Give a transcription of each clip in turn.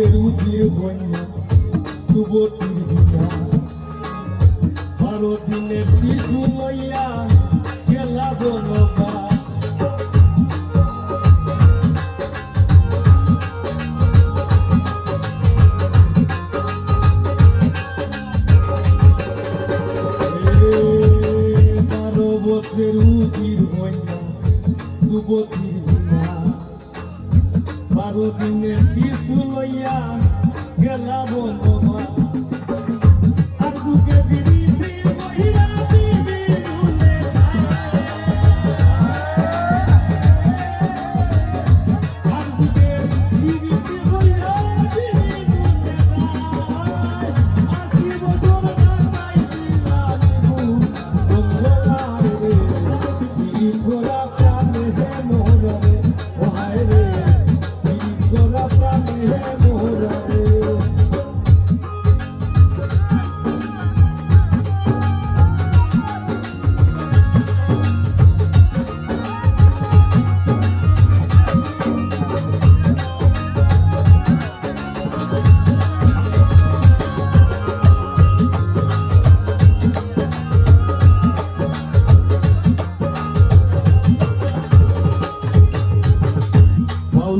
আমাদের উজির কন্যা সুবতীর Maria, ela.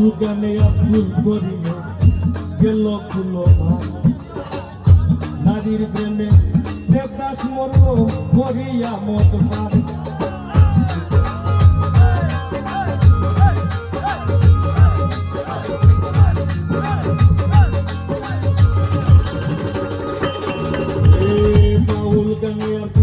অনুদানে Abdul করিল গেল কুলো ভাত নারীর প্রেমে দেবদাস মরল করিয়া মত ভাত Daniel.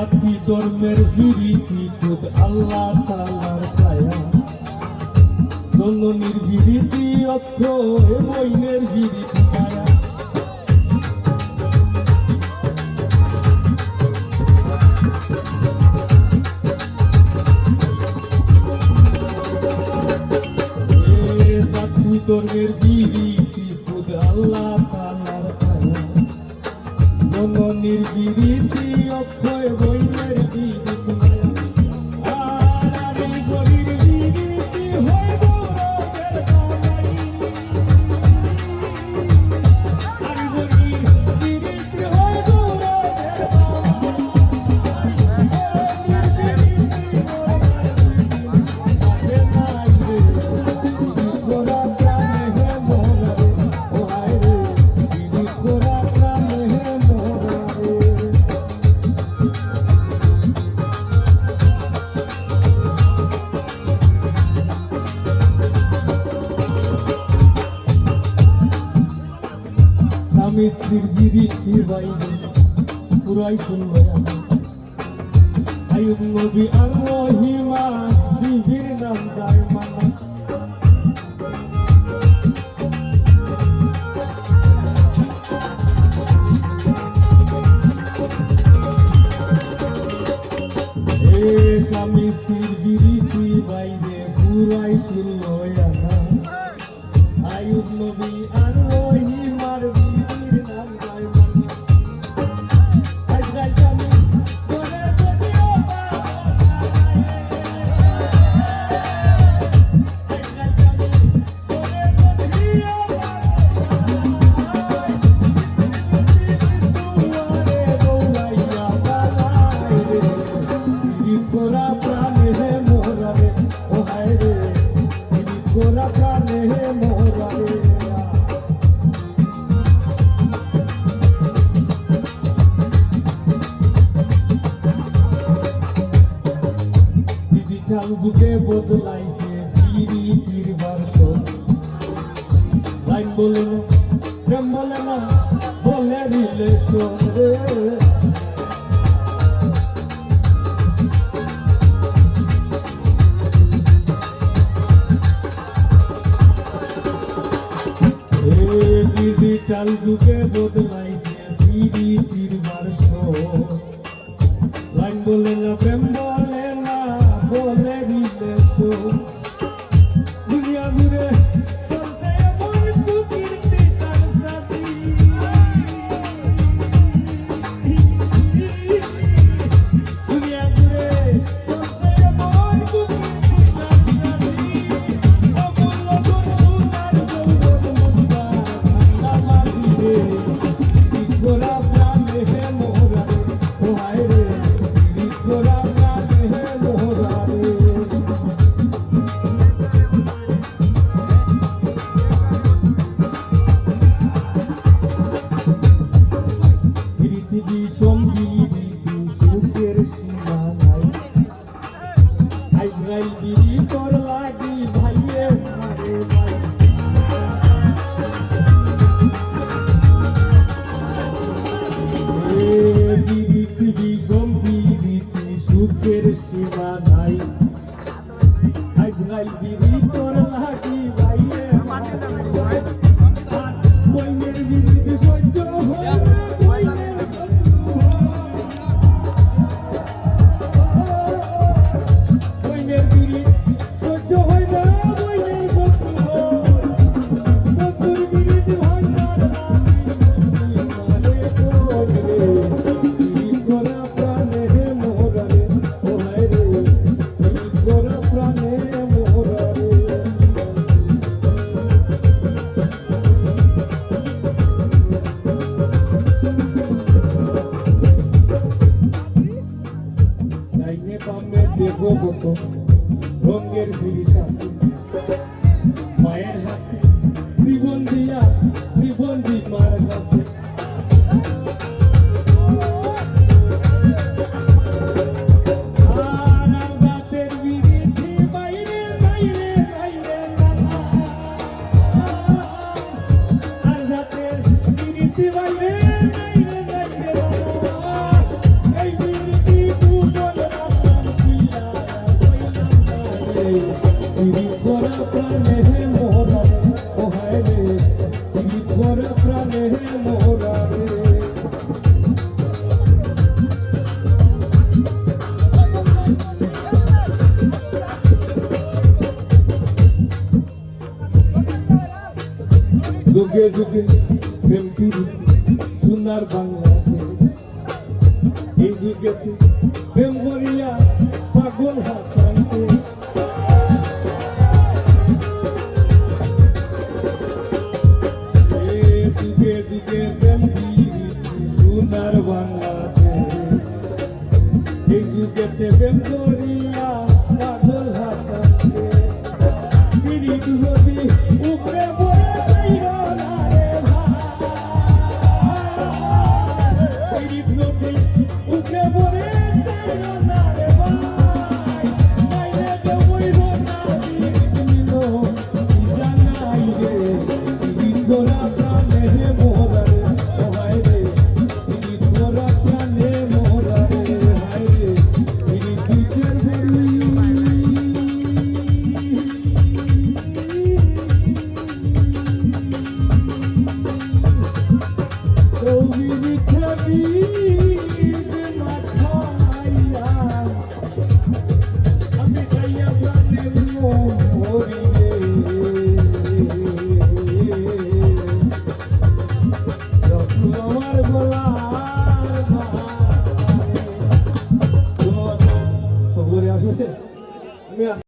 জাতি ধর্মের বিরীতি খোদ আল্লাহ তালার ছায়া। চন্দনের বিরীতি অক্ষয় মইনের বিরীতি ধর্মের বিরীতি খোদ আল্লাহ মনির বিবৃতি অক্ষয় বৈন Gül gibi bir baydım Buray sunmaya Hayırlı bir arrohima Bir nam daimana স্বামী স্ত্রীর বিরীতি বাইরে পুরাই ছিল আয়ুব নবী যুগে বদলাইছে ফিরি ফিরবার সব লাইন বলে না, প্রেম বলে না, বলে রিলেশন রে। ডিজিটাল যুগে বদলাইছে ফিরি ফিরবার শো লাইন বলে না, প্রেম Hallelujah. যুগে যুগে প্রেমটির সুন্দর বাংলা এই যুগে প্রেম করিয়া পাগল হাতা